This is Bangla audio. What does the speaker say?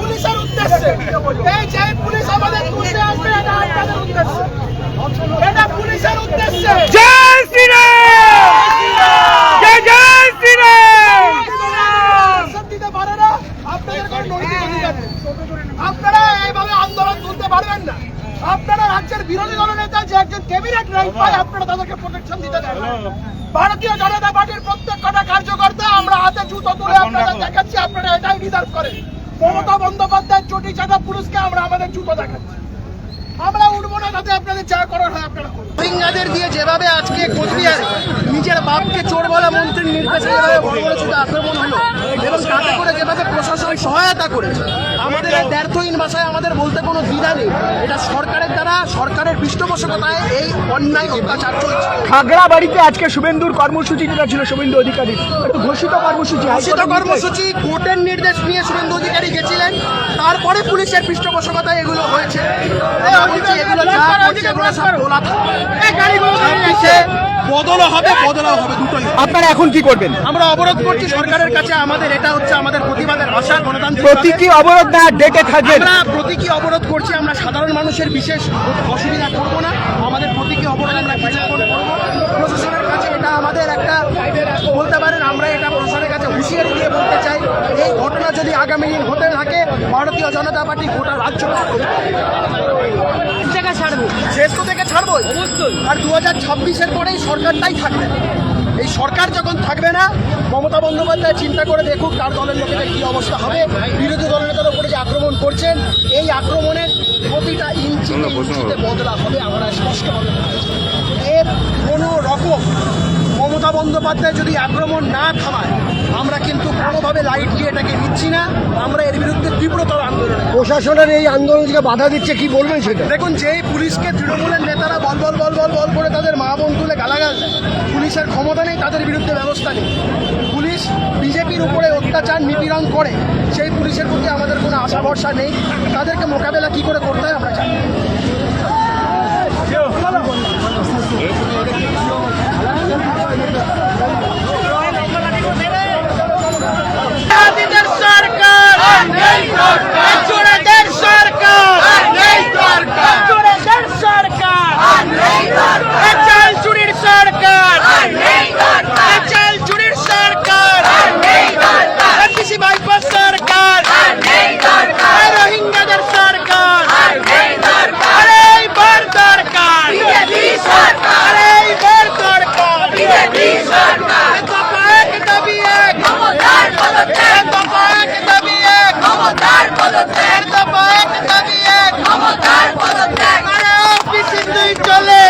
পুলিশের উদ্দেশ্যে। এই যে পুলিশ আমাদের তুলতে আসবে এটা আপনাদের উদ্দেশ্যে। এটা পুলিশের উদ্দেশ্যে। জয় শ্রীরাম জয় জয় শ্রীরাম দিতে পারে না আপনাদের কোনো অধিকার আপনারা এইভাবে আন্দোলন তুলতে পারবেন না। আপনারা রাজ্যের বিরোধী দলনেতা যে একজন ক্যাবিনেট র্যাঙ্ক পায় আপনারা তাদেরকে প্রোটেকশন দিতে দেন ভারতীয় জনতা পার্টির প্রত্যেক কটা কার্যকর্তা আমরা হাতে জুতো তুলে আপনারা দেখাচ্ছি আপনারা এটাই ডিজার্ভ করেন। মমতা বন্দ্যোপাধ্যায়ের চটি চাঁদা পুরুষকে আমরা আমাদের জুতো দেখাচ্ছি। আমরা উঠবো না তাতে আপনাদের যা করার হয় আপনারা করুন। রোহিঙ্গাদের দিয়ে যেভাবে আজকে কোচবিহারে নিজের বাপকে চোর বলা মন্ত্রীর নির্দেশে যেভাবে বড় বড় ছোট আক্রমণ হলো এবং তাতে করে যেভাবে সহায়তা করেছে। আমাদের এই ব্যর্থহীন ভাষায় আমাদের বলতে কোনো দ্বিধা নেই। এটা সরকারের দ্বারা সরকারের পৃষ্ঠপোষকতায় এই অন্যায় অত্যাচার চলছে। খাগড়াবাড়িতে আজকে শুভেন্দুর কর্মসূচি যেটা ছিল শুভেন্দু অধিকারী। একটা ঘোষিত কর্মসূচি ঘোষিত কর্মসূচি কোর্টের নির্দেশ নিয়ে শুভেন্দু অধিকারী গেছিলেন। তারপরে পুলিশের পৃষ্ঠপোষকতায় এগুলো হয়েছে। বদলও হবে বদলাও হবে দুটোই। আপনারা এখন কি করবেন? আমরা অবরোধ করছি সরকারের কাছে আমাদের এটা হচ্ছে আমাদের প্রতিবাদের ভাষা গণতান্ত্রিক প্রতীকী অবরোধ না ডেকে থাকবেন? আমরা প্রতীকী অবরোধ করছি আমরা সাধারণ মানুষের বিশেষ অসুবিধা করব না। আমাদের প্রতীকী অবরোধ আমরা কিছুক্ষণ করব প্রশাসনের কাছে এটা আমাদের একটা বলতে পারেন আমরা এটা প্রশাসনের কাছে হুঁশিয়ারি দিয়ে বলতে চাই। এই ঘটনা যদি আগামী দিন হতে থাকে ভারতীয় জনতা পার্টি গোটা রাজ্য ছাড়বো শেষ তো থেকে ছাড়বো অবশ্যই। আর দু হাজার ছাব্বিশের পরেই সরকারটাই থাকবে। এই সরকার যখন থাকবে না মমতা বন্দ্যোপাধ্যায় চিন্তা করে দেখুক তার দলের লোকেদের কি অবস্থা হবে। বিরোধী দলনেতার উপরে যে আক্রমণ করছেন এই আক্রমণের প্রতিটা ইঞ্চি ইঞ্চিতে বদলা হবে আমরা স্পষ্টভাবে। এর কোনো রকম মমতা বন্দ্যোপাধ্যায় যদি আক্রমণ না থামায় আমরা কিন্তু কোনোভাবে লাইটলি এটাকে নিচ্ছি না। আমরা এর বিরুদ্ধে তীব্রতর আন্দোলন। প্রশাসনের এই আন্দোলনকে বাধা দিচ্ছে কি বলবেন সেটা? দেখুন যেই পুলিশকে তৃণমূলের নেতারা বল বল বল বল বল করে তাদের মা বোন তুলে গালাগাল পুলিশের ক্ষমতা নেই তাদের বিরুদ্ধে ব্যবস্থা নেই। পুলিশ বিজেপির উপরে অত্যাচার নিপীড়ন করে সেই পুলিশের প্রতি আমাদের কোনো আশা ভরসা নেই। তাদেরকে মোকাবেলা কি করে করতে হয় আমরা জানি Nel Cortaccio!